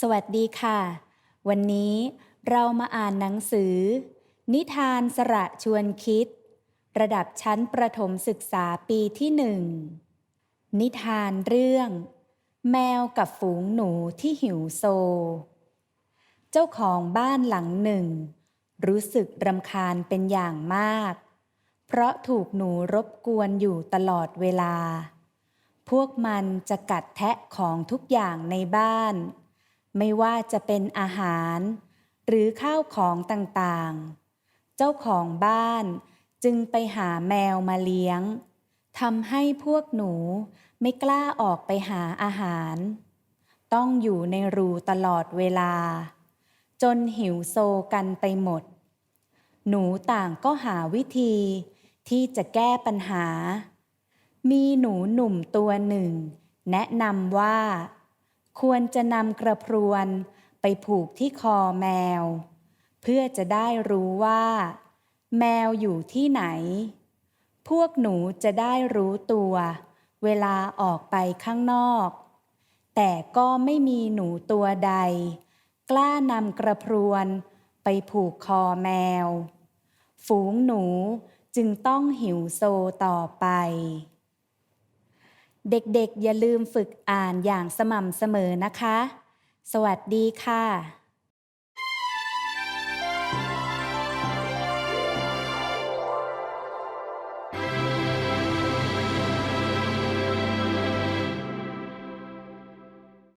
สวัสดีค่ะ วันนี้เรามาอ่านหนังสือ นิทานสระชวนคิด ระดับชั้นประถมศึกษาปีที่หนึ่ง นิทานเรื่อง แมวกับฝูงหนูที่หิวโซ เจ้าของบ้านหลังหนึ่ง รู้สึกรำคาญเป็นอย่างมาก เพราะถูกหนูรบกวนอยู่ตลอดเวลา พวกมันจะกัดแทะของทุกอย่างในบ้าน ไม่ว่าจะเป็นอาหาร หรือข้าวของต่างๆ เจ้าของบ้านจึงไปหาแมวมาเลี้ยงทำให้พวกหนูไม่กล้าออกไปหาอาหาร ต้องอยู่ในรูตลอดเวลา จนหิวโซกันไปหมด หนูต่างก็หาวิธีที่จะแก้ปัญหา มีหนูหนุ่มตัวหนึ่ง แนะนำว่า ควรจะนำกระพรวนไปผูกที่คอแมว เพื่อจะได้รู้ว่า แมวอยู่ที่ไหน พวกหนูจะได้รู้ตัว เวลาออกไปข้างนอก แต่ก็ไม่มีหนูตัวใด กล้านำกระพรวนไปผูกคอแมว ฝูงหนูจึงต้องหิวโซต่อไป เด็กๆ อย่าลืมฝึกอ่านอย่างสม่ำเสมอนะคะ สวัสดีค่ะ